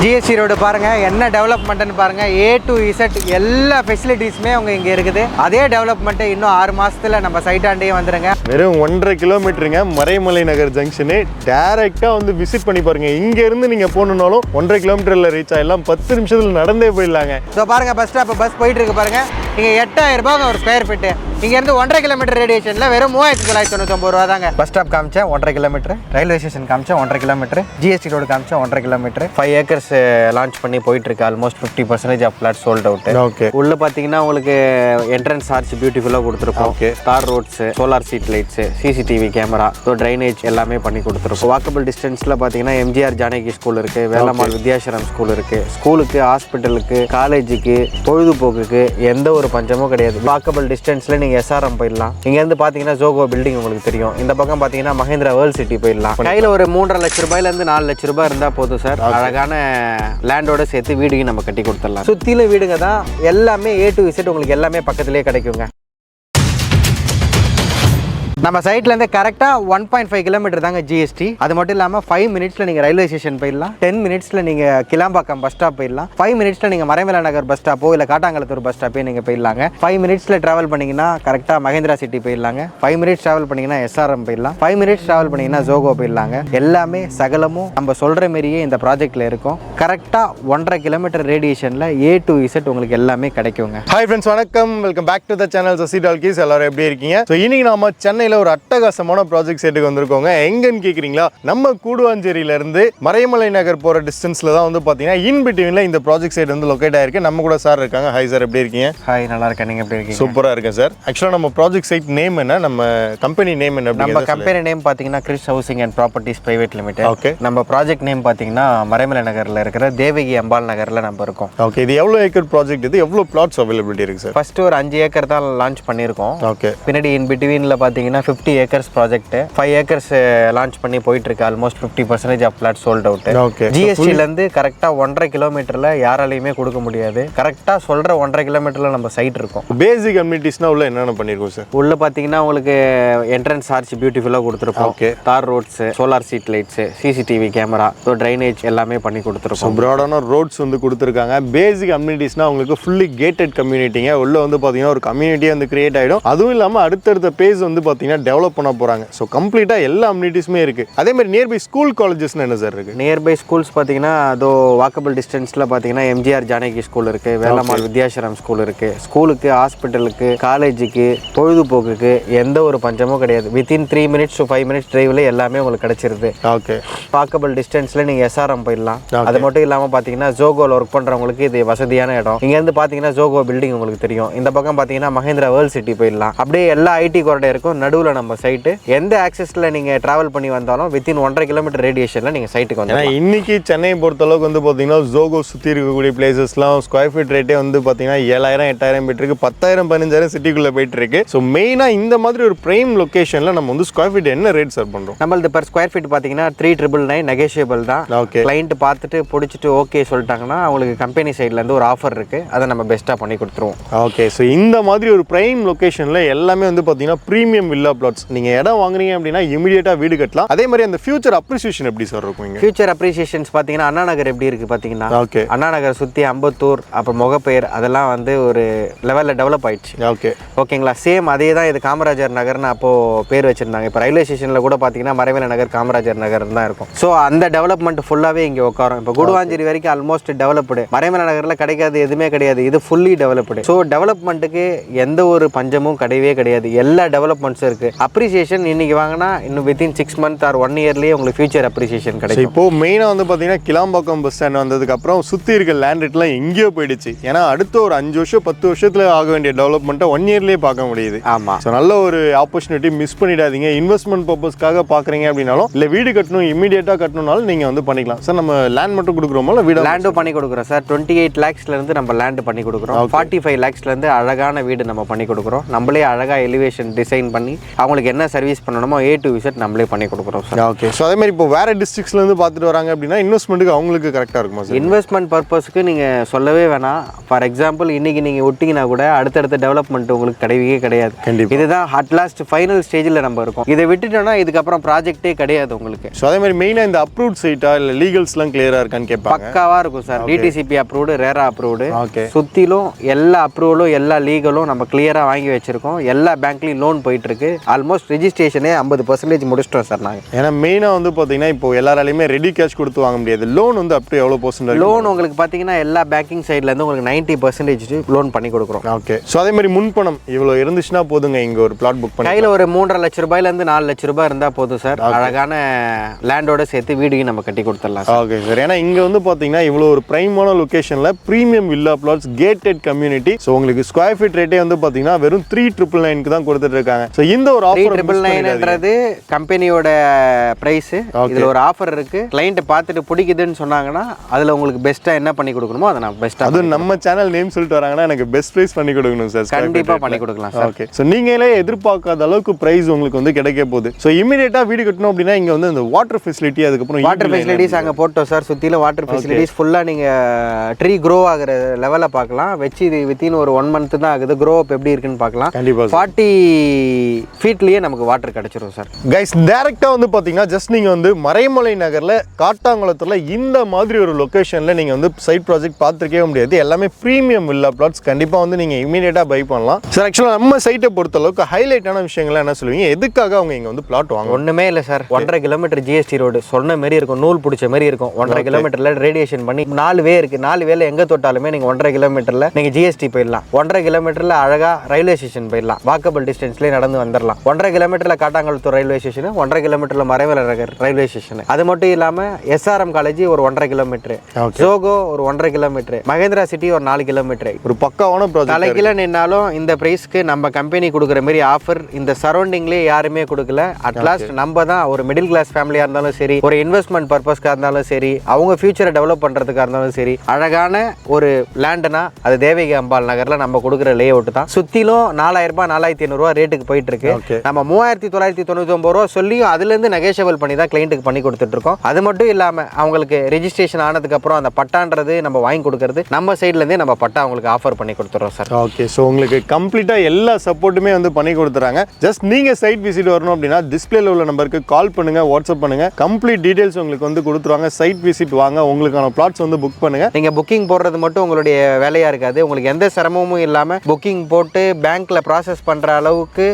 GST road பாருங்க என்ன டெவலப்மெண்ட்னு பாருங்க ஏ டு இசட் எல்லா ஃபெசிலிட்டிஸுமே உங்க இங்க இருக்குது. அதே டெவலப்மெண்ட் இன்னும் ஆறு மாசத்துல நம்ம சைட்டாண்டே வந்துருங்க. வெறும் ஒன்றரை கிலோமீட்டருங்க மறைமலை நகர் ஜங்ஷனு டைரெக்டாக வந்து விசிட் பண்ணி பாருங்க. இங்க இருந்து நீங்க போகணுன்னாலும் ஒன்றரை கிலோமீட்டர்ல ரீச் ஆயிடலாம். பத்து நிமிஷத்துல நடந்தே போயிடலாங்க. ஸோ பாருங்க பஸ் ஸ்டாப் பஸ் போயிட்டு இருக்கு பாருங்க. இங்க எட்டாயிரம் ரூபாய் ஒரு ஸ்கொயர் ஃபீட்டு இங்க இருந்து ஒன்றரை கிலோமீட்டர் ரேடியேஷன்ல வெறும் மூவாயிரத்தி தொள்ளாயிரத்தி தொண்ணூத்தொம்பது ரூபா தாங்க பஸ் ஸ்டாப் காமிச்சேன் ஒன்றரை கிலோமீட்டர் ரயில்வே ஸ்டேஷன் காமிச்சேன் ஒன்றரை கிலோமீட்டர் ஜிஎஸ்டி ரோடு காமிச்சேன் ஒன்றரை கிலோமீட்டர். ஃபைவ் ஏக்கர்ஸ் லான்ச் பண்ணி போயிட்டு இருக்கு almost fifty percentage of plot sold out okay உள்ள பாத்தீங்கன்னா உங்களுக்கு என்ட்ரன்ஸ் ஆர்ச் பியூட்டிஃபுல்லா கொடுத்துருக்கோம். Okay. Tar roads solar street lights CCTV camera so drainage எல்லாமே பண்ணி கொடுத்துருக்கோம். வாக்கபிள் டிஸ்டன்ஸ்ல பாத்தீங்கன்னா எம்ஜிஆர் ஜானகி ஸ்கூல் இருக்கு வேலம்மாள் வித்யாசரம் ஸ்கூல் இருக்கு. ஸ்கூலுக்கு ஹாஸ்பிட்டலுக்கு காலேஜுக்கு பொழுதுபோக்குக்கு எந்த ஒரு பஞ்சமும் கிடையாது. வாக்கபிள் டிஸ்டன்ஸ்ல நீங்க எஸ்ஆர்எம் போயிடலாம். இங்க இருந்து பாத்தீங்கன்னா ஜோகோ பில்டிங் உங்களுக்கு தெரியும். இந்த பக்கம் பாத்தீங்கன்னா மஹேந்திரா வேர்ல்ட் சிட்டி போயிடலாம். கையில ஒரு மூன்றரை லட்ச ரூபாயில இருந்து நாலு லட்ச ரூபாய் இருந்தா போதும் சார். அழகான லேண்டோட சேர்த்து வீடுக்கு நம்ம கட்டி கொடுத்துடலாம். சுத்தில வீடுங்க தான் எல்லாமே ஏ டு விசிட் உங்களுக்கு எல்லாமே பக்கத்திலே கிடைக்குங்க. நம்ம சைட்லேருந்து கரெக்டாக ஒன் பாயிண்ட் ஃபைவ் கிலோமீட்டர் தாங்க ஜிஎஸ்டி அது மட்டும் இல்லாமல் ஃபைவ் மினிட்ஸில் நீங்கள் ரயில்வே ஸ்டேஷன் போயிடலாம். டென் மினிட்ஸில் நீங்கள் கிளாம்பாக்கம் பஸ் ஸ்டாப் போயிடலாம். ஃபைவ் மினிட்ஸில் நீங்கள் மறைமலை நகர் பஸ் ஸ்டாப்போ இல்லை காட்டாங்குளத்தூர் பஸ் ஸ்டாப்பே நீங்கள் போயிடலாங்க. ஃபைவ் மினிட்ஸில் ட்ராவல் பண்ணிங்கன்னா கரெக்டாக மகேந்திரா சிட்டி போயிடலாங்க. ஃபைவ் மினிட்ஸ் ட்ராவல் பண்ணிங்கன்னா எஸ்ஆர்எம் போயிடலாம். ஃபைவ் மினிட்ஸ் ட்ராவல் பண்ணிங்கன்னா ஜோகோ போயிடலாங்க. எல்லாமே சகலமும் நம்ம சொல்கிற மாரியே இந்த ப்ராஜெக்டில் இருக்கும். கரெக்டாக ஒன்றரை கிலோமீட்டர் ரேடியேஷனில் ஏ டு இசட் உங்களுக்கு எல்லாமே கிடைக்குங்க. ஹாய் ஃப்ரெண்ட்ஸ் வணக்கம். Welcome back to the channel Sasi talkies. எல்லோரும் எப்படி இருக்கீங்க? ஸோ இன்னைக்கு நம்ம சென்னையில் ஒரு அட்டகாசமான ப்ராஜெக்ட் சைட்டுக்கு வந்திருக்கோங்க. எங்கன்னு கேட்குறீங்களா நம்ம கூடுவாஞ்சேரியில இருந்து மறைமலை நகர் போகிற டிஸ்டன்ஸில் தான் வந்து பார்த்தீங்கன்னா இன் பிட்வீனில் இந்த ப்ராஜெக்ட் சைட் வந்து லொக்கேட் ஆயிருக்கு. நம்ம கூட சார் இருக்காங்க. ஹாய் சார் எப்படி இருக்கீங்க? ஹாய் நல்லா இருக்கேன். நீங்க எப்படி இருக்கீங்க? சூப்பராக இருக்கேன் சார் ஆக்சுவலாக நம்ம ப்ராஜெக்ட் சைட் நேம் என்ன? நம்ம கம்பெனி நேம் என்ன நம்ம கம்பெனி நேம் பார்த்தீங்கன்னா Chris housing and properties private limited Okay. நம்ம ப்ராஜெக்ட் நேம் பார்த்தீங்கன்னா மறைமலை நகரில் இருக்கிற தேவகி அம்பாள் நகரில் நம்ம இருக்கோம். ஓகே இது எவ்வளோ ஏக்கர் ப்ராஜெக்ட் இது? எவ்வளோ பிளாட்ஸ் அவைலபிலிட்டி இருக்கு சார் ஃபர்ஸ்ட் ஒரு அஞ்சு ஏக்கர் தான் லான்ச் பண்ணியிருக்கோம். ஓகே பின்னாடி இன் பிட்வீனில் பார்த்தீங்கன்னா fifty acres project five acres launch பண்ணி போயிட்டு இருக்கு almost fifty percentage of plot sold out Okay. ஜிஎஸ்டிலேருந்து கரெக்டாக ஒன்றரை கிலோமீட்டரில் யாராலையுமே கொடுக்க முடியாது. கரெக்டாக சொல்கிற ஒன்றரை கிலோமீட்டரில் நம்ம சைட் இருக்கும். பேசிக் கம்யூனிட்டிஸ்னா உள்ள என்னென்ன பண்ணியிருக்கோம் சார் உள்ள பார்த்தீங்கன்னா உங்களுக்கு என்ட்ரன்ஸ் ஆர்ச் பியூட்டிஃபுல்லாக கொடுத்துருக்கோம். Okay. Tar roads solar street lights CCTV camera so drainage எல்லாமே பண்ணி கொடுத்துருக்கோம். ப்ராடான ரோட்ஸ் வந்து கொடுத்துருக்காங்க. பேசிக் கம்யூனிட்டிஸ்னா உங்களுக்கு ஃபுல்லி கேட்டட் கம்யூனிட்டிங்க உள்ள வந்து பார்த்தீங்கன்னா ஒரு கம்யூனிட்டியே வந்து கிரியேட் ஆகிடும் அதுவும் இல்லாமல் அடுத்தடுத்த பேஸ் வந்து பார்த்தீங்கன்னா டெவலப் பண்ண போகிறாங்க ஸோ கம்ப்ளீட்டாக எல்லா அம்யூனிட்டிஸுமே இருக்குது அதே மாதிரி நியர்பை ஸ்கூல் காலேஜஸ்னு என்ன சார் இருக்குது நியர்பை ஸ்கூல்ஸ் பார்த்தீங்கன்னா அதோ வாக்கபிள் டிஸ்டன்ஸில் பார்த்தீங்கன்னா எம்ஜிஆர் ஜானகி ஸ்கூல் இருக்கு வேலம்மாள் வித்யாசரம் ஸ்கூல் இருக்கு. ஸ்கூலுக்கு ஹாஸ்பிட்டலுக்கு காலேஜுக்கு பொழுதுபோக்குக்கு எந்த ஒரு பஞ்சமும் கிடையாது. Within three minutes to five minutes டிரைவ்ல எல்லாமே உங்களுக்கு கிடைச்சிருது. ஓகே வாக்கபிள் டிஸ்டன்ஸ்ல நீங்க எஸ்ஆர்எம் போயிடலாம். அது மட்டும் இல்லாம பாத்தீங்கன்னா ஜோகோல ஒர்க் பண்றவங்களுக்கு இது வசதியான இடம். இங்க இருந்து பாத்தீங்கன்னா ஜோகோ பில்டிங் உங்களுக்கு தெரியும். இந்த பக்கம் பாத்தீங்கன்னா மஹேந்திரா வேர்ல்ட் சிட்டி போயிடலாம். அப்படியே எல்லா ஐடி கொரடை இருக்கும் நடுவுல நம்ம சைட்டு எந்த ஆக்சஸ்ல நீங்க டிராவல் பண்ணி வந்தாலும் வித்தின் ஒன்றரை கிலோமீட்டர் ரேடியேஷன்ல நீங்க சைட்டுக்கு வந்து இன்னைக்கு சென்னையை பொறுத்தளவுக்கு வந்து பார்த்தீங்கன்னா ஜோகோ சுற்றி இருக்கக்கூடிய பிளேசஸ்லாம் ஸ்கொயர் ஃபீட் ரேட்டே வந்து பார்த்தீங்கன்னா ஏழாயிரம் எட்டாயிரம் போயிட்டு இருக்கு பத்தாயிரம் பதினஞ்சாயிரம் சிட்டிக்குள்ளே போயிட்டு இருக்கு. ஸோ மெயினாக இந்த மாதிரி ஒரு பிரைம் லொக்கேஷனில் நம்ம வந்து ஸ்கொயர் ஃபீட் என்ன ரேட் சார் பண்ணுறோம் நம்மளது பர் ஸ்கொயர் ஃபீட் பாத்தீங்கன்னா த்ரீ ட்ரிபிள் நைன் நெகோஷியபிள் தான். ஓகே கிளைண்ட் பார்த்துட்டு பிடிச்சிட்டு ஓகே சொல்லிட்டாங்கன்னா அவங்களுக்கு கம்பெனி சைட்ல இருந்து ஒரு ஆஃபர் இருக்கு. அதை நம்ம பெஸ்ட்டாக பண்ணி கொடுத்துருவோம். ஓகே ஸோ இந்த மாதிரி ஒரு பிரைம் லொகேஷனில் எல்லாமே வந்து பார்த்தீங்கன்னா ப்ரீமியம் வில்லா பிளாட்ஸ் நீங்கள் இடம் வாங்குறீங்க அப்படின்னா இமீடியட்டாக வீடு கட்டலாம். அதே மாதிரி அந்த ஃபியூச்சர் அப்ரிசியேஷன் எப்படி சார் இருக்கும் ஃபியூச்சர் அப்ரிசியேஷன்ஸ் பார்த்தீங்கன்னா அண்ணா நகர் எப்படி இருக்கு பார்த்தீங்கன்னா ஓகே அண்ணா நகர் சுற்றி அம்பத்தூர் அப்புறம் முகப்பெயர் அதெல்லாம் வந்து ஒரு லெவலில் டெவலப் ஆயிடுச்சு. ஓகே ஓகேங்களா சேம் அதே தான் இது காமராஜர் நகர்னு அப்போது பேர் வச்சுருந்தாங்க. இப்போ ரயில்வே ஸ்டேஷனில் கூட பார்த்தீங்கன்னா மறைமலை நகர் காமராஜர் நகர் தான் இருக்கும். ஸோ அந்த டெவலப்மெண்ட் ஃபுல்லாகவே இங்கே உட்காரும். இப்போ குடுவாஞ்சேரி வரைக்கும் ஆல்மோஸ்ட் டெவலப்டு மறைமலை நகரில் கிடைக்காது எதுவுமே கிடையாது. இது ஃபுல்லி டெவலப்டு ஸோ டெவலப்மெண்ட்டுக்கு எந்த ஒரு பஞ்சமும் கிடையவே கிடையாது. எல்லா டெவலப்மெண்ட்ஸும் இருக்குது அப்ரிசியேஷன் இன்னைக்கு வாங்கினா இன்னும் within six month or one இயர்லேயே உங்களுக்கு ஃபியூச்சர் அப்ரிசியேஷன் கிடைக்கும். இப்போ மெயினாக வந்து பார்த்தீங்கன்னா கிளாம்பாக்கம் பஸ் ஸ்டாண்ட் வந்ததுக்கு அப்புறம் சுற்றி இருக்க லேண்ட் ரேட்லாம் எங்கேயோ போயிடுச்சு. ஏன்னா அடுத்த ஒரு அஞ்சு வருஷம் பத்து வருஷத்துல ஆக வேண்டிய டெவலப்மெண்ட்டை ஒன் இயர்லேயே பார்க்க முடியுது. ஆமாம் ஸோ நல்ல ஒரு ஆப்பர்ச்சுனிட்டி மிஸ் பண்ணிடாதீங்க. இன்வெஸ்ட்மெண்ட் பர்பஸ்க்காக பார்க்குறீங்க அப்படின்னாலும் இல்லை வீடு கட்டணும் இமீடியட்டாக கட்டணும்னாலும் நீங்கள் வந்து பண்ணிக்கலாம். சார் நம்ம லேண்ட் மட்டும் கொடுக்குறோமோ இல்லை வீடு லேண்டும் பண்ணி கொடுக்குறோம் சார் டுவெண்ட்டி எயிட் லேக்ஸ்லேருந்து நம்ம லேண்டு பண்ணி கொடுக்குறோம். ஃபார்ட்டி ஃபைவ் லேக்ஸ்லேருந்து அழகான வீடு நம்ம பண்ணி கொடுக்குறோம். நம்மளே அழகாக எலிவேஷன் டிசைன் பண்ணி அவங்களுக்கு என்ன சர்வீஸ் பண்ணணுமோ ஏ டு விசிட் நம்மளே பண்ணி கொடுக்குறோம் சார் ஓகே ஸோ அதே மாதிரி இப்போ வேற டிஸ்ட்ரிக்ஸ்ல இருந்து பார்த்துட்டு வராங்க அப்படின்னா இன்வெஸ்ட்மெண்ட்டுக்கு அவங்களுக்கு கரெக்டாக இருக்குமா சார் இன்வெஸ்ட்மெண்ட் பர்பஸ்க்கு நீங்கள் சொல்லவே வேணாம். ஃபார் எக்ஸாம்பிள் இன்னைக்கு நீங்கள் விட்டிங்கன்னா கூட அடுத்தடுத்த டெவலப்மெண்ட் உங்களுக்கு கிடையவே கிடையாது. கண்டிப்பா. இதுதான் அட் லாஸ்ட் ஃபைனல் ஸ்டேஜில் நம்ம இருக்கோம். இதை விட்டுட்டோம்னா இதுக்கப்புறம் ப்ராஜெக்ட்டே கிடையாது உங்களுக்கு. ஸோ அதே மாதிரி மெயினாக இந்த அப்ரூவ்ட் சைட்டா இல்லை லீகல்ஸ்லாம் கிளியராக இருக்கான்னு கேட்பாங்க? பக்காவாக இருக்கும் sir DTCP approved RERA approved okay சுற்றிலும் எல்லா அப்ரூவலும் எல்லா லீகலும் நம்ம கிளியராக வாங்கி வச்சிருக்கோம். எல்லா பேங்க்லையும் லோன் போயிட்டு இருக்கு. ஆல்மோஸ்ட் ரெஜிஸ்ட்ரேஷனே ஐம்பது பர்சன்டேஜ் முடிச்சிட்டோம் சார் நாங்கள் ஏன்னா மெயினாக வந்து பார்த்தீங்கன்னா இப்போ எல்லாராலையுமே ரெடி கேஷ் கொடுத்து வாங்க முடியாது. லோன் வந்து அப்படியே எவ்வளோ பர்சன்ட் லோன் உங்களுக்கு பார்த்தீங்கன்னா எல்லா பேங்கிங் சைட்லேருந்து உங்களுக்கு நைன்ட்டி பர்சன்டேஜ் லோன் பண்ணி கொடுக்குறோம். ஓகே ஸோ அதே மாதிரி முன்பணம் இவ்வளோ இருந்துச்சுன்னா போதுங்க இங்கே ஒரு பிளாட் புக் பண்ணி கையில் ஒரு மூன்றரை லட்ச ரூபாயிலேருந்து நாலு லட்ச ரூபாய் இருந்தால் போதும் சார் அழகான லேண்டோட சேர்த்து வீடையும் நம்ம கட்டி கொடுத்துடலாம் ஓகே சார் ஏன்னா இங்கே வந்து பார்த்தீங்கன்னா இவ்வளோ ஒரு ப்ரைமான லொக்கேஷனில் premium villa plots gated community so உங்களுக்கு ஸ்கொயர் ஃபீட் ரேட்டே வந்து பார்த்தீங்கன்னா வெறும் த்ரீ ட்ரிபிள் நைனுக்கு தான் கொடுத்துட்டு இருக்காங்க. ஸோ இந்த ஒரு ஆஃபர் ட்ரிபிள் நைன்ன்றது கம்பெனியோட ப்ரைஸ் இதில் ஒரு ஆஃபர் இருக்கு. கிளைண்ட் பார்த்துட்டு பிடிக்குதுன்னு சொன்னாங்கன்னா அதில் உங்களுக்கு பெஸ்ட்டாக என்ன பண்ணி கொடுக்கணுமோ அதை நான் பெஸ்ட்டாக அதுவும் நம்ம சேனல் நேம் சொல்லிட்டு வராங்கன்னா எனக்கு பெஸ்ட் ப்ரைஸ் பண்ணி கொடுக்கணும் சார் கண்டிப்பாக பண்ணி கொடுக்கலாம் சார் ஓகே ஸோ நீங்களே எதிர்பார்க்காத அளவுக்கு ப்ரைஸ் உங்களுக்கு வந்து கிடைக்க போகுது. ஸோ இமீடியட்டாக வீடு கட்டணும் அப்படின்னா இங்கே வந்து இந்த வாட்டர் ஃபெசிலிட்டி அதுக்கப்புறம் வாட்டர் ஃபெசிலிட்டிஸ் அங்கே போட்டோம் சார் சுற்றிலும் வாட்டர் ஃபெசிலிட்டிஸ் ஃபுல்லாக நீங்கள் ட்ரீ க்ரோ ஆகிற லெவலில் பார்க்கலாம். வச்சு இது வித்தின் ஒரு ஒன் மந்த் தான் ஆகுது. க்ரோ அப் எப்படி இருக்குன்னு பார்க்கலாம். கண்டிப்பாக ஃபார்ட்டி ஃபீட்லேயே நமக்கு வாட்டர் கிடச்சிரும் சார் கைஸ் டேரெக்டாக வந்து பார்த்தீங்கன்னா ஜஸ்ட் நீங்கள் வந்து மறைமலை நகரில் காட்டாங்குளத்தில் இந்த மாதிரி ஒரு லொக்கேஷனில் நீங்கள் வந்து சைட் ப்ராஜெக்ட் பார்த்துருக்கவே முடியாது. எல்லாமே ப்ரீமியம் வில்லா பிளாட்ஸ் கண்டிப்பாக வந்து நீங்கள் இமீடியட்டாக பை பண்ணலாம். சார் ஆக்சுவலாக நம்ம சைட்டை பொறுத்தளவுக்கு ஹைலைட்டான விஷயங்கள்லாம் என்ன சொல்லுவீங்க? எதுக்காக அவங்க இங்கே வந்து பிளாட் வாங்க ஒண்ணுமே இல்லை சார் ஒன்றரை கிலோமீட்டர் ஜிஎஸ்டி ரோடு சொன்ன மாதிரி இருக்கும் நூல் பிடிச்ச மாதிரி இருக்கும். ஒன்றரை கிலோமீட்டர்ல ரேடியேஷன் பண்ணி நாலு வே இருக்கு. நாலு வேல எங்க தொட்டாலுமே நீங்க ஒன்றரை கிலோமீட்டர்ல நீங்க ஜிஎஸ்டி போயிடலாம். ஒன்றரை கிலோமீட்டர்ல அழகா ரயில்வே ஸ்டேஷன் போயிடலாம். வாக்கபிள் டிஸ்டன்ஸ்லேயே நடந்து வந்துடலாம் ஒன்றரை கிலோமீட்டர்ல காட்டாங்குளத்தூர் ரயில்வே ஸ்டேஷன் ஒன்றரை கிலோமீட்டர்ல மறைமலை ரயில்வே ஸ்டேஷன். அது மட்டும் இல்லாம எஸ்ஆர்எம் காலேஜ் ஒரு ஒன்றரை கிலோமீட்டர். ஜோகோ ஒரு ஒன்றரை கிலோமீட்டர். மகேந்திரா சிட்டி ஒரு நாலு கிலோமீட்டர். ஒரு ப்ராஜெக்ட் தலைகீழ நின்னாலும் இந்த பிரைஸ்க்கு நம்ம கம்பெனி கொடுக்குற மாதிரி ஆஃபர் இந்த சரௌண்டிங்லேயே யாருமே கொடுக்கல. அட்லாஸ்ட் நம்ம தான் ஒரு மிடில் கிளாஸ் ஃபேமிலியாக இருந்தாலும் சரி ஒரு இன்வெஸ்ட்மெண்ட் பர்பஸ்க்காக இருந்தாலும் சரி அவங்க ஃபியூச்சரை டெவலப் பண்ணுறதுக்காக இருந்தாலும் சரி அழகான ஒரு லேண்டுனா அது தேவகி அம்பாள் நகரில் நம்ம கொடுக்குற லே அவுட் தான். சுற்றிலும் நாலாயிரம் ரூபாய் நாலாயிரத்தி ஐநூறுரூவா ரேட்டுக்கு போயிட்டு இருக்கு. Okay. நம்ம மூவாயிரத்தி தொள்ளாயிரத்தி ஒம்பது ரூபா சொல்லியும் அதுலேருந்து நெகேஷியபிள் பண்ணி தான் கிளைண்ட்டுக்கு பண்ணி கொடுத்துட்டு இருக்கோம் அது மட்டும் இல்லாமல் அவங்களுக்கு ரெஜிஸ்ட்ரேஷன் ஆனதுக்கப்புறம் அந்த பட்டான்றது நம்ம வாங்கி கொடுக்கறது நம்ம சைட்லேருந்தே நம்ம பட்டா அவங்களுக்கு ஆஃபர் பண்ணி கொடுத்துறோம் சார் ஓகே ஸோ உங்களுக்கு கம்ப்ளீட்டாக எல்லா சப்போர்ட்டுமே வந்து பண்ணி கொடுத்துறாங்க ஜஸ்ட் நீங்கள் சைட் விசிட் வரணும் அப்படின்னா டிஸ்பிளேல உள்ள நம்பருக்கு கால் பண்ணுங்க வாட்ஸ்அப் பண்ணுங்க. கம்ப்ளீட் டீடைல்ஸ் உங்களுக்கு வந்து கொடுத்துருவாங்க. சைட் விசிட் வாங்க உங்களுக்கான பிளாட்ஸ் வந்து புக் பண்ணுங்க. நீங்கள் புக்கிங் போடுறது மட்டும் உங்களுடைய வேலையாக இருக்காது. உங்களுக்கு எந்த சிரமமும் இல்லாமல் புக்கிங் போட்டு பேங்க்கில் ப்ராசஸ் பண்ணுற அளவுக்கு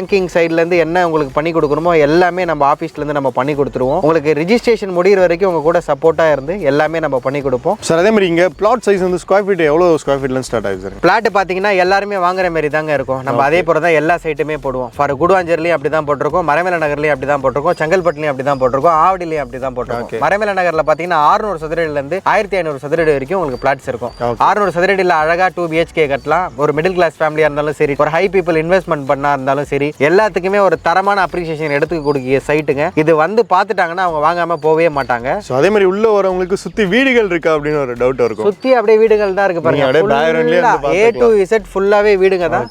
பேங்கிங் சைட்லேருந்து என்ன உங்களுக்கு பண்ணி கொடுக்கணுமோ எல்லாமே நம்ம ஆஃபீஸ்லேருந்து நம்ம பண்ணி கொடுத்துருவோம். உங்களுக்கு ரிஜிஸ்ட்ரேஷன் முடிகிற வரைக்கும் உங்கள் கூட சப்போர்ட்டாக இருந்து எல்லாமே நம்ம பண்ணி கொடுப்போம். சார் அதே மாதிரி இங்கே பிளாட் சைஸ் வந்து ஸ்கொயர் ஃபீட் எவ்வளோ ஸ்கொயர் ஃபீட்லேருந்து ஸ்டார்ட் ஆகுது சார் பிளாட் பார்த்தீங்கன்னா எல்லாருமே வாங்குற மாதிரி தாங்க இருக்கும். நம்ம அதே போல தான் எல்லா சைட்டுமே போடுவோம். ஃபார் குடுவாஞ்சேரிலையும் அப்படி தான் போட்டிருக்கோம். மரமேல நகர்லையும் அப்படி தான் போட்டிருக்கோம். செங்கல்பட்டுலையும் அப்படி தான் போட்டிருக்கோம். ஆவடிலையும் அப்படி தான் போட்டிருக்கோம் மரமேல நகரில் பார்த்தீங்கன்னா ஆறுநூறு சதுரடியிலேருந்து ஆயிரத்தி ஐநூறு சதுரடி வரைக்கும் உங்களுக்கு பிளாட்ஸ் இருக்கும். ஆறுநூறு சதுரடியில் அழகா டூ பிஹெச்கே கட்டலாம். ஒரு மிடில் கிளாஸ் ஃபேமிலியாக இருந்தாலும் சரி ஒரு ஹை பீப்புள் இன்வெஸ்ட்மெண்ட் பண்ணா இருந்தாலும் சரி எல்லாத்துக்குமே ஒரு தரமான அப்ரிசியேஷன் எடுத்து கொடுக்கிற சைட்டுங்க இது வந்து பார்த்துட்டாங்கன்னா அவங்க வாங்காம போகவே மாட்டாங்க. ஸோ அதே மாதிரி உள்ள வரவங்களுக்கு சுற்றி வீடுகள் இருக்கா அப்படின்னு ஒரு டவுட் இருக்கும். சுத்தி அப்படியே வீடுகள் தான் இருக்கு பாருங்க. ஏ டு இசட் ஃபுல்லாவே வீடுங்க தான்.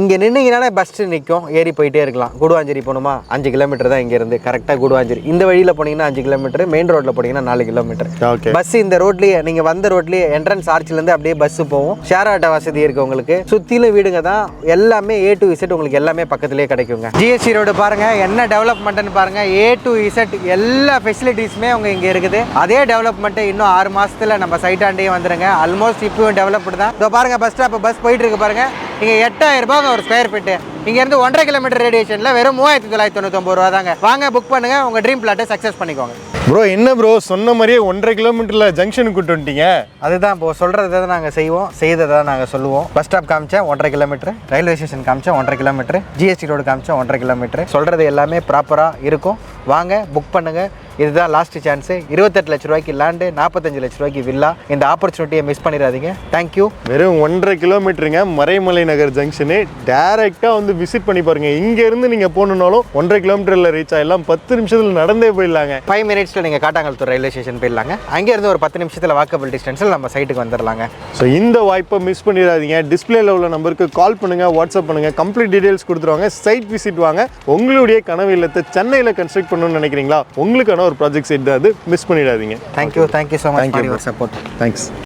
இங்க நின்னீங்கன்னா பஸ் நிக்கும். ஏறி போயிட்டே இருக்கலாம். குடுவாஞ்சேரி போகணுமா? அஞ்சு கிலோமீட்டர் தான் இங்க இருந்து. கரெக்டா குடுவாஞ்சேரி. இந்த வழியில போனீங்கன்னா அஞ்சு கிலோமீட்டர் மெயின் ரோட்ல போனீங்கன்னா நாலு கிலோமீட்டர் பஸ் இந்த ரோட்லயே நீங்க வந்த ரோட்லயே என்ட்ரன்ஸ் ஆர்ச்ல இருந்து அப்படியே பஸ் போகும். ஷேர் ஆட்டோ வசதி இருக்கு உங்களுக்கு. சுத்திலும் வீடுங்க தான். எல்லாமே ஏ டு இசட் உங்களுக்கு எல்லாமே பக்கத்துலயே கிடைக்குங்க. ஜிஎஸ்டி ரோடு பாருங்க என்ன டெவலப்மெண்ட்னு பாருங்க ஏ டு இசட் எல்லா ஃபெசிலிட்டிஸுமே அவங்க இங்க இருக்குது. அதே டெவலப்மெண்ட் இன்னும் ஆறு மாசத்துல நம்ம சைட்டாண்டே வந்துருங்க. ஆல்மோஸ்ட் இப்பவும் டெவலப்டு தான். இதோ பாருங்க பஸ் ஸ்டாப் பஸ் போயிட்டு இருக்கு பாருங்க. இங்க எட்டாயிரம் ரூபாய் ஒரு ஸ்கொயர் ஃபீட்டு இங்க இருந்து ஒன்றரை கிலோமீட்டர் ரேடியேஷன்ல வெறும் மூவாயிரத்தி தொள்ளாயிரத்தி தொண்ணூத்தொம்பது ரூபா தாங்க வாங்க புக் பண்ணுங்க. உங்க ட்ரீம் பிளாட்டை சக்ஸஸ் பண்ணிக்கோங்க. ப்ரோ என்ன ப்ரோ சொன்ன மாதிரியே ஒன்றரை கிலோமீட்டரில் ஜங்ஷனுக்கு கூட்டு வந்துட்டீங்க. அதுதான் இப்போ சொல்கிறத தான் நாங்கள் செய்வோம். செய்ததை தான் நாங்கள் சொல்லுவோம். பஸ் ஸ்டாப் காமிச்சேன் ஒன்றரை கிலோமீட்டர் ரயில்வே ஸ்டேஷன் காமிச்சேன் ஒன்றரை கிலோமீட்டர் ஜிஎஸ்டி ரோடு காமிச்சேன் ஒன்றரை கிலோமீட்டர் சொல்கிறது எல்லாமே ப்ராப்பராக இருக்கும். வாங்க புக் பண்ணுங்கள் இதுதான் லாஸ்ட் சான்ஸு இருபத்தெட்டு லட்ச ரூபாய்க்கு லேண்டு நாற்பத்தஞ்சு லட்ச ரூபாய்க்கு வில்லா இந்த ஆப்பர்ச்சுனிட்டியை மிஸ் பண்ணிடாதீங்க. தேங்க்யூ வெறும் ஒன்றரை கிலோமீட்டருங்க மறைமலை நகர் ஜங்ஷனு டேரெக்டாக வந்து விசிட் பண்ணி பாருங்க. இங்கேருந்து நீங்கள் போகணுன்னாலும் ஒன்றரை கிலோமீட்டரில் ரீச் ஆகிடலாம் பத்து நிமிஷத்தில் நடந்தே போயிடலாங்க. ஃபைவ் மினிட்ஸில் நீங்கள் காட்டாங்கல்தூர் ரயில்வே ஸ்டேஷன் போயிடலாங்க. அங்கேருந்து ஒரு பத்து நிமிஷத்தில் வாக்கபிள் டிஸ்டன்ஸில் நம்ம சைட்டுக்கு வந்துடலாங்க. ஸோ இந்த வாய்ப்பை மிஸ் பண்ணிடாதீங்க. டிஸ்பிளேல உள்ள நம்பருக்கு கால் பண்ணுங்க வாட்ஸ்அப் பண்ணுங்க. கம்ப்ளீட் டீடைல்ஸ் கொடுத்துருவாங்க. சைட் விசிட் வாங்க. உங்களுடைய கனவு இல்லத்தை சென்னையில் கன்ஸ்ட்ரக்ட் பண்ணணும்னு நினைக்கிறீங்களா? உங்களுக்கான ஒரு ப்ராஜெக்ட் சைட் தான் அது மிஸ் பண்ணிடாதீங்க thank you thank you so much for. Your support thanks